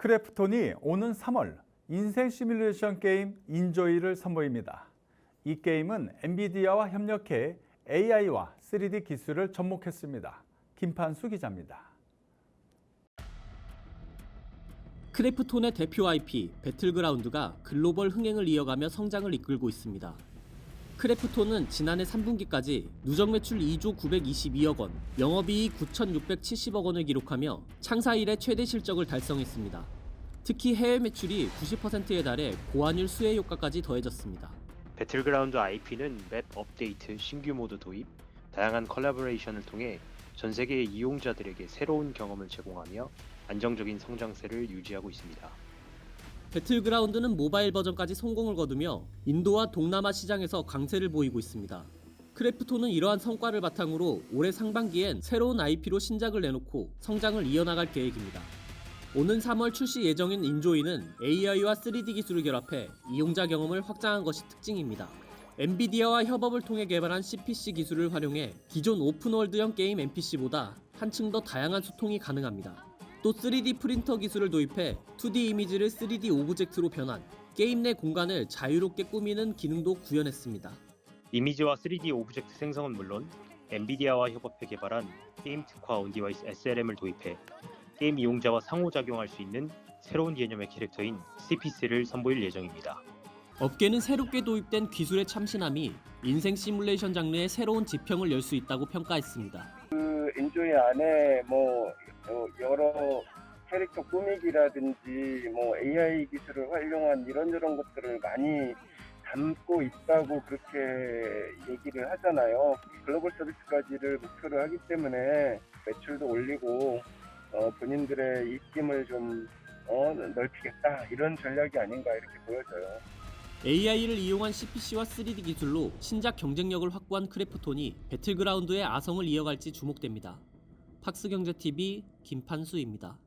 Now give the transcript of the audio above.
크래프톤이 오는 3월 인생 시뮬레이션 게임 인조이를 선보입니다. 이 게임은 엔비디아와 협력해 AI와 3D 기술을 접목했습니다. 김판수 기자입니다. 크래프톤의 대표 IP 배틀그라운드가 글로벌 흥행을 이어가며 성장을 이끌고 있습니다. 크래프톤은 지난해 3분기까지 누적 매출 2조 922억 원, 영업이익 9,670억 원을 기록하며 창사 이래 최대 실적을 달성했습니다. 특히 해외 매출이 90%에 달해 고환율 수혜 효과까지 더해졌습니다. 배틀그라운드 IP는 맵 업데이트, 신규 모드 도입, 다양한 컬래버레이션을 통해 전 세계의 이용자들에게 새로운 경험을 제공하며 안정적인 성장세를 유지하고 있습니다. 배틀그라운드는 모바일 버전까지 성공을 거두며 인도와 동남아 시장에서 강세를 보이고 있습니다. 크래프톤은 이러한 성과를 바탕으로 올해 상반기엔 새로운 IP로 신작을 내놓고 성장을 이어나갈 계획입니다. 오는 3월 출시 예정인 인조이는 AI와 3D 기술을 결합해 이용자 경험을 확장한 것이 특징입니다. 엔비디아와 협업을 통해 개발한 CPC 기술을 활용해 기존 오픈월드형 게임 NPC보다 한층 더 다양한 소통이 가능합니다. 또 3D 프린터 기술을 도입해 2D 이미지를 3D 오브젝트로 변환, 게임 내 공간을 자유롭게 꾸미는 기능도 구현했습니다. 이미지와 3D 오브젝트 생성은 물론 엔비디아와 협업해 개발한 게임 특화 온디바이스 SLM을 도입해 게임 이용자와 상호작용할 수 있는 새로운 개념의 캐릭터인 CPC를 선보일 예정입니다. 업계는 새롭게 도입된 기술의 참신함이 인생 시뮬레이션 장르의 새로운 지평을 열 수 있다고 평가했습니다. 그 인조이 안에 뭐 어, 여러 캐릭터 꾸미기라든지 뭐 AI 기술을 활용한 이런저런 것들을 많이 담고 있다고 그렇게 얘기를 하잖아요. 글로벌 서비스까지를 목표로 하기 때문에 매출도 올리고 어, 본인들의 입김을 좀 어, 넓히겠다 이런 전략이 아닌가 이렇게 보여져요. AI를 이용한 CPC와 3D 기술로 신작 경쟁력을 확보한 크래프톤이 배틀그라운드의 아성을 이어갈지 주목됩니다. 팍스경제TV 김판수입니다.